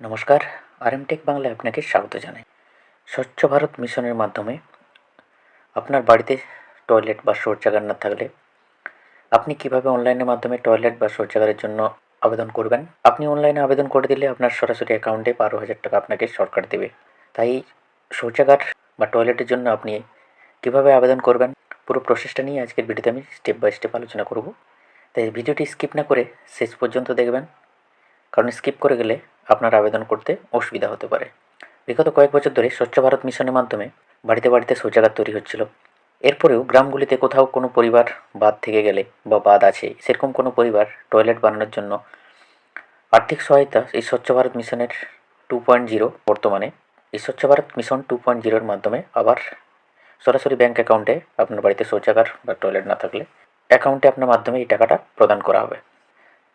নমস্কার আরএমটেক বাংলায় আপনাকে স্বাগত জানাই। স্বচ্ছ ভারত মিশনের মাধ্যমে আপনার বাড়িতে টয়লেট বা শৌচাগার না থাকলে আপনি কীভাবে অনলাইনের মাধ্যমে টয়লেট বা শৌচাগারের জন্য আবেদন করবেন? আপনি অনলাইনে আবেদন করে দিলে আপনার সরাসরি অ্যাকাউন্টে বারো হাজার টাকা আপনাকে সরকার দেবে। তাই শৌচাগার বা টয়লেটের জন্য আপনি কীভাবে আবেদন করবেন? পুরো প্রসেসটা নিয়ে আজকের ভিডিওতে আমি স্টেপ বাই স্টেপ আলোচনা করব। তাই ভিডিওটি স্কিপ না করে শেষ পর্যন্ত দেখবেন। কারণ স্কিপ করে গেলে আপনার আবেদন করতে অসুবিধা হতে পারে। বিগত কয়েক বছর ধরে স্বচ্ছ ভারত মিশনের মাধ্যমে বাড়িতে বাড়িতে শৌচাগার তৈরি হচ্ছিল। এরপরেও গ্রামগুলিতে কোথাও কোনো পরিবার বাদ থেকে গেলে বা বাদ আছে, সেরকম কোনো পরিবার টয়লেট বানানোর জন্য আর্থিক সহায়তা এই স্বচ্ছ ভারত মিশনের টু পয়েন্ট জিরো বর্তমানে। এই স্বচ্ছ ভারত মিশন টু পয়েন্ট জিরোর মাধ্যমে আবার সরাসরি ব্যাঙ্ক অ্যাকাউন্টে আপনার বাড়িতে শৌচাগার বা টয়লেট না থাকলে অ্যাকাউন্টে আপনার মাধ্যমে এই টাকাটা প্রদান করা হবে।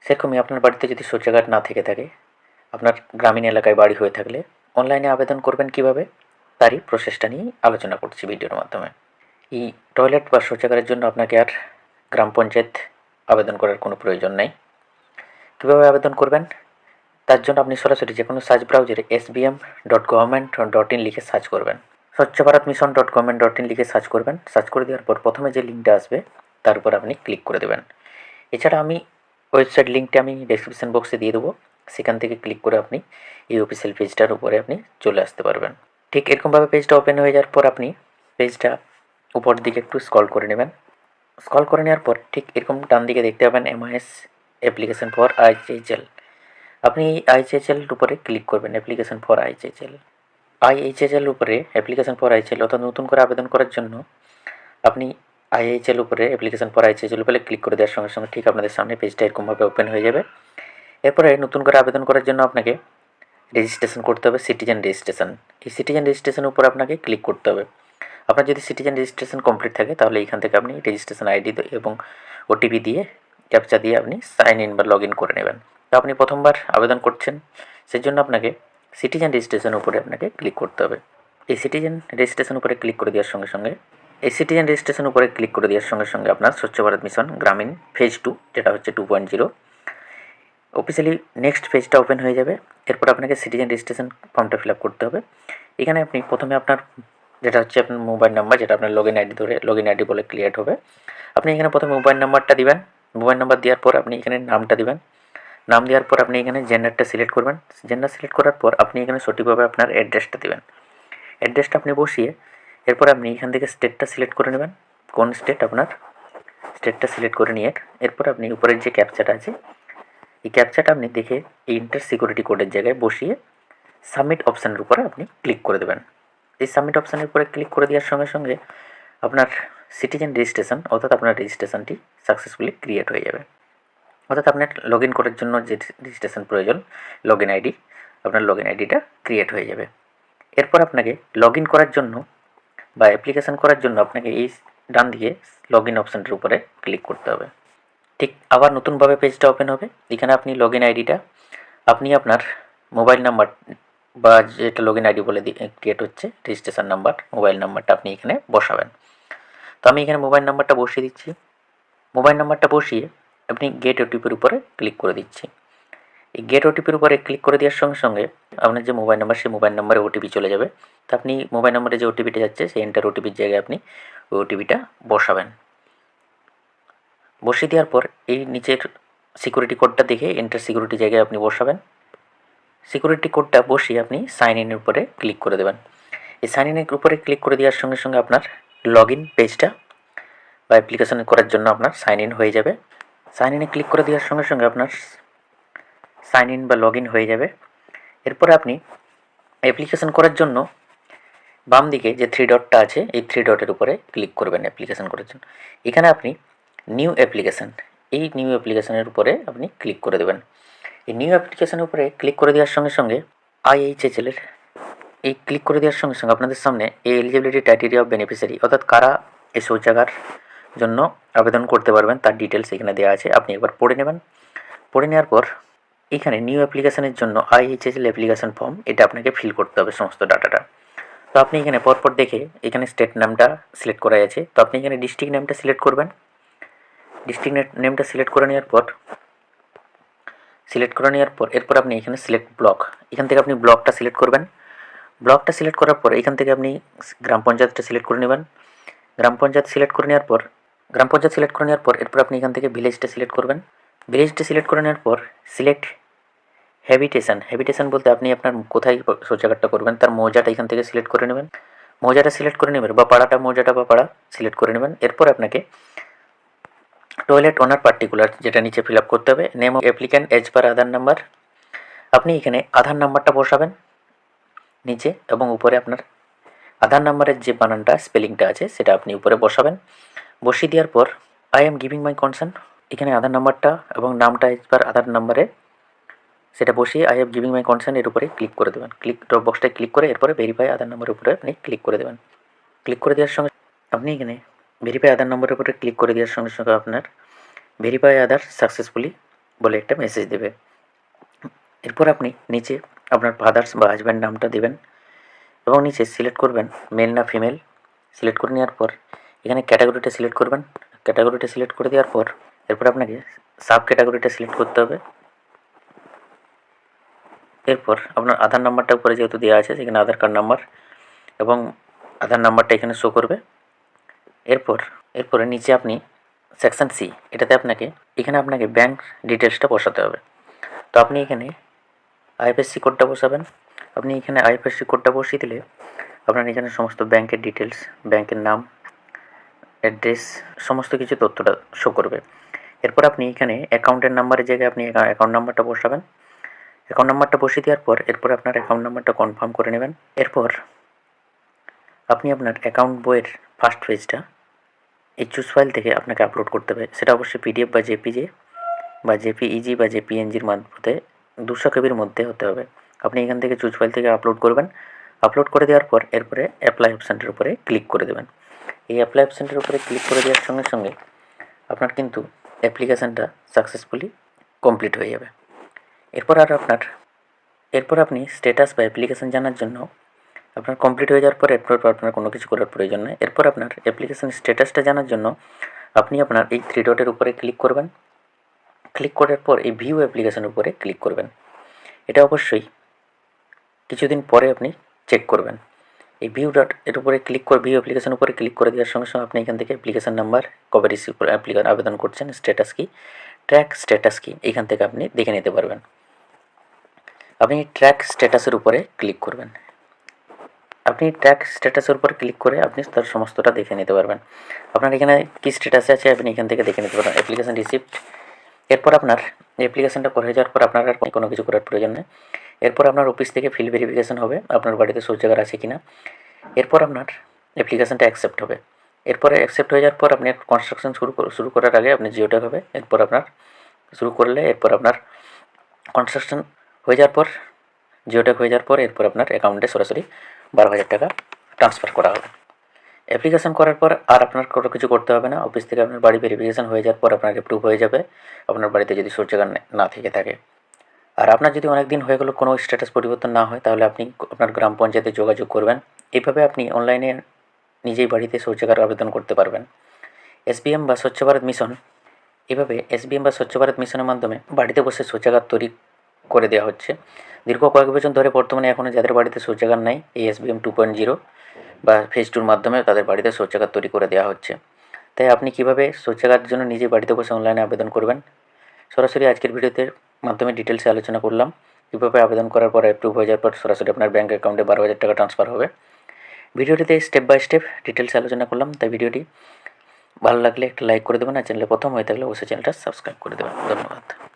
সেরকমই আপনার বাড়িতে যদি শৌচাগার না থেকে থাকে, আপনার গ্রামীণ এলাকায় বাড়ি হয়ে থাকলে অনলাইনে আবেদন করবেন কীভাবে? তারই প্রসেসটা নিয়ে আলোচনা করছি ভিডিওর মাধ্যমে। এই টয়লেট বা শৌচাগারের জন্য আপনাকে আর গ্রাম পঞ্চায়েত আবেদন করার কোনো প্রয়োজন নেই। কীভাবে আবেদন করবেন? তার জন্য আপনি সরাসরি যে কোনো সার্চ ব্রাউজারে S B M dot government dot in লিখে সার্চ করবেন। স্বচ্ছ Bharat mission dot government dot in লিখে সার্চ করবেন। সার্চ করে দেওয়ার পর প্রথমে যে লিঙ্কটা আসবে, তার উপর আপনি ক্লিক করে দেবেন। এছাড়া আমি ওয়েবসাইট লিঙ্কটা আমি ডেসক্রিপশন বক্সে দিয়ে দেবো। সেখান থেকে ক্লিক করে আপনি এই অফিসিয়াল পেজটার উপরে আপনি চলে আসতে পারবেন। ঠিক এরকমভাবে পেজটা ওপেন হয়ে যাওয়ার পর আপনি পেজটা উপর দিকে একটু স্ক্রল করে নেবেন। স্ক্রল করে নেওয়ার পর ঠিক এরকম ডান দিকে দেখতে পাবেন এমআইএস অ্যাপ্লিকেশন ফর আইএইচএল আপনি আইএইচএল উপরে ক্লিক করবেন অ্যাপ্লিকেশন ফর আইএইচএল আইএইচএল উপরে অ্যাপ্লিকেশন ফর আইএইচএল অর্থাৎ নতুন করে আবেদন করার জন্য আপনি আইএইচএল উপরে অ্যাপ্লিকেশন ফর আইএইচএল উপরে ক্লিক করে দেওয়ার সঙ্গে সঙ্গে ঠিক আপনাদের সামনে পেজটা এরকমভাবে ওপেন হয়ে যাবে। এরপরে নতুন করে আবেদন করার জন্য আপনাকে রেজিস্ট্রেশন করতে হবে সিটিজেন রেজিস্ট্রেশন এই সিটিজেন রেজিস্ট্রেশনের উপর আপনাকে ক্লিক করতে হবে। আপনার যদি সিটিজেন রেজিস্ট্রেশন কমপ্লিট থাকে, তাহলে এখান থেকে আপনি রেজিস্ট্রেশন আইডি এবং ওটিপি দিয়ে ক্যাপচা দিয়ে আপনি সাইন ইন বা লগ ইন করে নেবেন। তো আপনি প্রথমবার আবেদন করছেন সেই জন্য আপনাকে সিটিজেন রেজিস্ট্রেশন উপরে আপনাকে ক্লিক করতে হবে। এই সিটিজেন রেজিস্ট্রেশন উপরে ক্লিক করে দেওয়ার সঙ্গে সঙ্গে এই সিটিজেন রেজিস্ট্রেশন উপরে ক্লিক করে দেওয়ার সঙ্গে সঙ্গে আপনার স্বচ্ছ Bharat mission Grameen phase two যেটা হচ্ছে two point zero officially next পেজটা ওপেন হয়ে যাবে। এরপর আপনাকে সিটিজেন রেজিস্ট্রেশন ফর্মটা ফিল আপ করতে হবে। এখানে আপনি প্রথমে আপনার যেটা হচ্ছে আপনার মোবাইল নাম্বার যেটা আপনার লগ ইন আইডি ধরে লগ ইন আইডি বলে ক্রিয়েট হবে। আপনি এখানে প্রথমে মোবাইল নাম্বারটা দিবেন। মোবাইল নাম্বার দেওয়ার পর আপনি এখানে নামটা দিবেন। নাম দেওয়ার পর আপনি এখানে জেন্ডারটা সিলেক্ট করবেন। জেন্ডার সিলেক্ট করার পর আপনি এখানে সঠিকভাবে আপনার অ্যাড্রেসটা দেবেন। অ্যাড্রেসটা আপনি বসিয়ে এরপর আপনি এখান থেকে স্টেটটা সিলেক্ট করে নেবেন। কোন স্টেট আপনার? স্টেটটা সিলেক্ট করে নিয়ে এরপর আপনি উপরের যে ক্যাপচাটা আছে, এই ক্যাপচাটা আপনি দেখে এই ইন্টার সিকিউরিটি কোডের জায়গায় বসিয়ে সাবমিট অপশানের উপরে আপনি ক্লিক করে দেবেন। এই সাবমিট অপশানের উপরে ক্লিক করে দেওয়ার সঙ্গে সঙ্গে আপনার সিটিজেন রেজিস্ট্রেশন অর্থাৎ আপনার রেজিস্ট্রেশনটি সাকসেসফুলি ক্রিয়েট হয়ে যাবে। অর্থাৎ আপনার লগ ইন করার জন্য যে রেজিস্ট্রেশন প্রয়োজন লগ ইন আইডি আপনার লগ ইন আইডিটা ক্রিয়েট হয়ে যাবে। এরপর আপনাকে লগ ইন করার জন্য বা অ্যাপ্লিকেশান করার জন্য আপনাকে এই ডান দিকে লগ ইন অপশানটির উপরে ক্লিক করতে হবে। ঠিক আবার নতুনভাবে পেজটা ওপেন হবে। এখানে আপনি লগ ইন আইডিটা আপনি আপনার মোবাইল নাম্বার বা যেটা লগ ইন আইডি বলে ক্রিয়েট হচ্ছে রেজিস্ট্রেশন নাম্বার মোবাইল নাম্বারটা আপনি এখানে বসাবেন। তো আমি এখানে মোবাইল নাম্বারটা বসিয়ে দিচ্ছি। মোবাইল নাম্বারটা বসিয়ে আপনি গেট ওটিপির উপরে ক্লিক করে দিচ্ছি। এই গেট ওটিপির উপরে ক্লিক করে দেওয়ার সঙ্গে সঙ্গে আপনার যে মোবাইল নাম্বার সেই মোবাইল নাম্বারে ওটিপি চলে যাবে। তো আপনি মোবাইল নাম্বারে যে ওটিপিটা যাচ্ছে, সেই এন্টার ওটিপির জায়গায় আপনি ওই ওটিপিটা বসাবেন। বসিয়ে দেওয়ার পর এই নিচের সিকিউরিটি কোডটা দেখে এন্টার সিকিউরিটি জায়গায় আপনি বসাবেন। সিকিউরিটি কোডটা বসিয়ে আপনি সাইন ইনের উপরে ক্লিক করে দেবেন। এই সাইন ইনের উপরে ক্লিক করে দেওয়ার সঙ্গে সঙ্গে আপনার লগ ইন পেজটা বা অ্যাপ্লিকেশন করার জন্য আপনার সাইন ইন হয়ে যাবে। সাইন ইনে ক্লিক করে দেওয়ার সঙ্গে সঙ্গে আপনার সাইন ইন বা লগ ইন হয়ে যাবে। এরপরে আপনি অ্যাপ্লিকেশন করার জন্য বাম দিকে যে থ্রি ডটটা আছে, এই থ্রি ডটের উপরে ক্লিক করবেন অ্যাপ্লিকেশন করার জন্য। এখানে আপনি নিউ অ্যাপ্লিকেশান এই নিউ অ্যাপ্লিকেশানের উপরে আপনি ক্লিক করে দেবেন। এই নিউ অ্যাপ্লিকেশানের উপরে ক্লিক করে দেওয়ার সঙ্গে সঙ্গে আইএইচএচএলের এই ক্লিক করে দেওয়ার সঙ্গে সঙ্গে আপনাদের সামনে এই এলিজিবিলিটি ক্রাইটেরিয়া অফ বেনিফিশিয়ারি অর্থাৎ কারা এই শৌচাগার জন্য আবেদন করতে পারবেন, তার ডিটেলস এখানে দেওয়া আছে। আপনি একবার পড়ে নেবেন। পড়ে নেওয়ার পর এখানে নিউ অ্যাপ্লিকেশানের জন্য আইএইচএসএল অ্যাপ্লিকেশান ফর্ম এটা আপনাকে ফিল করতে হবে সমস্ত ডাটাটা তো আপনি এখানে পরপর দেখে এখানে স্টেট নামটা সিলেক্ট করা আছে। তো আপনি এখানে ডিস্ট্রিক্ট নেমটা সিলেক্ট করবেন। ডিস্ট্রিক্ট নেমটা সিলেক্ট করে নেওয়ার পর সিলেক্ট করে নেওয়ার পর, এরপর আপনি এখানে সিলেক্ট ব্লক এখান থেকে আপনি ব্লকটা সিলেক্ট করবেন। ব্লকটা সিলেক্ট করার পর এখান থেকে আপনি গ্রাম পঞ্চায়েতটা সিলেক্ট করে নেবেন। গ্রাম পঞ্চায়েত সিলেক্ট করে নেওয়ার পর, গ্রাম পঞ্চায়েত সিলেক্ট করে নেওয়ার পর, এরপর আপনি এখান থেকে ভিলেজটা সিলেক্ট করবেন। ভিলেজটা সিলেক্ট করে নেওয়ার পর সিলেক্ট হ্যাবিটেশন হ্যাবিটেশন বলতে আপনি আপনার কোথায় শৌচাগারটা করবেন, তার মৌজাটা এখান থেকে সিলেক্ট করে নেবেন। মৌজাটা সিলেক্ট করে নেবেন বা পাড়াটা, মৌজাটা বা পাড়া সিলেক্ট করে নেবেন। এরপর আপনাকে টয়লেট ওনার পার্টিকুলার যেটা নিচে ফিল আপ করতে হবে name of applicant as per Aadhaar number আপনি এখানে আধার নাম্বারটা বসাবেন নিচে এবং উপরে আপনার আধার নাম্বারের যে বানানটা স্পেলিংটা আছে, সেটা আপনি উপরে বসাবেন। বসিয়ে দেওয়ার পর I am giving my concern এখানে আধার নাম্বারটা এবং নামটা এজ পার আধার নাম্বারে সেটা বসিয়ে I have giving my concern এর উপরে ক্লিক করে দেবেন। ক্লিক ড্রপ বক্সটায় ক্লিক করে এরপরে ভেরিফাই আধার নম্বরের উপরে আপনি ক্লিক করে দেবেন। ক্লিক করে দেওয়ার সঙ্গে আপনি এখানে ভেরিফাই আধার নম্বরের উপরে ক্লিক করে দেওয়ার সঙ্গে সঙ্গে আপনার ভেরিফাই আধার সাকসেসফুলি বলে একটা মেসেজ দেবে। এরপর আপনি নিচে আপনার ফাদার্স বা হাজব্যান্ড নামটা দেবেন এবং নিচে সিলেক্ট করবেন মেল না ফিমেল সিলেক্ট করে নেওয়ার পর এখানে ক্যাটাগরিটা সিলেক্ট করবেন। ক্যাটাগরিটা সিলেক্ট করে দেওয়ার পর এরপর আপনাকে সাব ক্যাটাগরিটা সিলেক্ট করতে হবে। এরপর আপনার আধার নাম্বারটা উপরে যেহেতু দেওয়া আছে, সেখানে আধার কার্ড নাম্বার এবং আধার নাম্বারটা এখানে শো করবে। এরপর, এরপরে নিচে আপনি সেকশন সি এটাতে আপনাকে, এখানে আপনাকে ব্যাংক ডিটেলসটা বসাতে হবে। তো আপনি এখানে আইএফএসসি কোডটা বসাবেন। আপনি এখানে আইএফএসসি কোডটা বসিয়ে দিলে আপনার এখানে সমস্ত ব্যাংকের ডিটেলস ব্যাংকের নাম অ্যাড্রেস সমস্ত কিছু তথ্যটা শো করবে। এরপর আপনি এখানে অ্যাকাউন্টের নাম্বারের জায়গায় আপনি অ্যাকাউন্ট নাম্বারটা বসাবেন। অ্যাকাউন্ট নাম্বারটা বসিয়ে দেওয়ার পর এরপর আপনার অ্যাকাউন্ট নাম্বারটা কনফার্ম করে নেবেন। এরপর আপনি আপনার অ্যাকাউন্ট বইয়ের ফার্স্ট পেজটা এই চুজ ফাইল থেকে আপনাকে আপলোড করতে হবে। সেটা অবশ্যই পিডিএফ বা জেপিজে বা জেপিইজি বা জেপিএনজির মাধ্যমে দুশো কেবির মধ্যে হতে হবে। আপনি এখান থেকে চুজ ফাইল থেকে আপলোড করবেন। আপলোড করে দেওয়ার পর এরপরে অ্যাপ্লাই অপশানটার উপরে ক্লিক করে দেবেন। এই অ্যাপ্লাই অপশানটার উপরে ক্লিক করে দেওয়ার সঙ্গে সঙ্গে আপনার কিন্তু অ্যাপ্লিকেশানটা সাকসেসফুলি কমপ্লিট হয়ে যাবে। এরপর আর আপনার, এরপর আপনি স্ট্যাটাস বা অ্যাপ্লিকেশান জানার জন্য আপনার কমপ্লিট হয়ে যাওয়ার পর এরপর আপনার কোনো কিছু করার প্রয়োজন নেই। এরপর আপনার অ্যাপ্লিকেশান স্ট্যাটাসটা জানার জন্য আপনি আপনার এই থ্রি ডটের উপরে ক্লিক করবেন। ক্লিক করার পর এই ভিউ অ্যাপ্লিকেশানের উপরে ক্লিক করবেন। এটা অবশ্যই কিছুদিন পরে আপনি চেক করবেন। এই ভিউ ডট এর উপরে ক্লিক করে ভিউ অ্যাপ্লিকেশন উপরে ক্লিক করে দেওয়ার সঙ্গে সঙ্গে আপনি এখান থেকে অ্যাপ্লিকেশন নাম্বার কবে রিসিভ অ্যাপ্লিকেশন আবেদন করছেন স্ট্যাটাস কি ট্র্যাক স্ট্যাটাস কি এখান থেকে আপনি দেখে নিতে পারবেন। আপনি ট্র্যাক স্ট্যাটাসের উপরে ক্লিক করবেন। আপনি ট্র্যাক স্ট্যাটাসের উপর ক্লিক করে আপনি তার সমস্তটা দেখে নিতে পারবেন। আপনার এখানে কী স্ট্যাটাসে আছে আপনি এখান থেকে দেখে নিতে পারবেন। অ্যাপ্লিকেশান রিসিপ্ট এরপর আপনার অ্যাপ্লিকেশানটা করে যাওয়ার পর আপনার আর কোনো কিছু করার প্রয়োজন নেই। এরপর আপনার অফিস থেকে ফিল ভেরিফিকেশান হবে, আপনার বাড়িতে শৌচাগার আছে কি না এরপর আপনার অ্যাপ্লিকেশানটা অ্যাকসেপ্ট হবে। এরপরে অ্যাকসেপ্ট হয়ে যাওয়ার পর আপনি কনস্ট্রাকশন শুরু শুরু করার আগে আপনি জিওটেক হবে। এরপর আপনার শুরু করলে, এরপর আপনার কনস্ট্রাকশন হয়ে যাওয়ার পর জিওটেক হয়ে যাওয়ার পর এরপর আপনার অ্যাকাউন্টে সরাসরি বারো হাজার টাকা ট্রান্সফার করা হবে। অ্যাপ্লিকেশন করার পর আর আপনার কোনো কিছু করতে হবে না। অফিস থেকে আপনার বাড়ি ভেরিফিকেশান হয়ে যাওয়ার পর আপনার অ্যাপ্রুভ হয়ে যাবে। আপনার বাড়িতে যদি শৌচাগার না থেকে থাকে। আর আপনার যদি অনেক দিন হয়ে গেলো কোনো স্ট্যাটাস পরিবর্তন না হয়, তাহলে আপনি আপনার গ্রাম পঞ্চায়েতে যোগাযোগ করবেন। এইভাবে আপনি অনলাইনে নিজেই বাড়িতে শৌচাগার আবেদন করতে পারবেন। এসবিএম বা স্বচ্ছ ভারত মিশন এভাবে এসবিএম বা স্বচ্ছ ভারত মিশনের মাধ্যমে বাড়িতে বসে শৌচাগার তৈরি করে দেওয়া হচ্ছে। দীর্ঘ কয়েক বছর ধরে বর্তমানে এখনও যাদের বাড়িতে শৌচাগার নাই, এই S B M two point zero বা ফেজ টুর মাধ্যমে তাদের বাড়িতে শৌচাগার তৈরি করে দেওয়া হচ্ছে। তাই আপনি কীভাবে শৌচাগার জন্য নিজে বাড়িতে বসে অনলাইনে আবেদন করবেন? সরাসরি আজকের ভিডিওতে মাধ্যমে ডিটেলসে আলোচনা করলাম। কীভাবে আবেদন করার পর অ্যাপ্রুভ হয়ে যাওয়ার পর সরাসরি আপনার ব্যাঙ্ক অ্যাকাউন্টে বারো হাজার টাকা ট্রান্সফার হবে। ভিডিওটিতে স্টেপ বাই স্টেপ ডিটেলসে আলোচনা করলাম। তাই ভিডিওটি ভালো লাগলে একটা লাইক করে দেবেন। আর চ্যানেলে প্রথম হয়ে থাকলে অবশ্যই চ্যানেলটা সাবস্ক্রাইব করে দেবেন। ধন্যবাদ।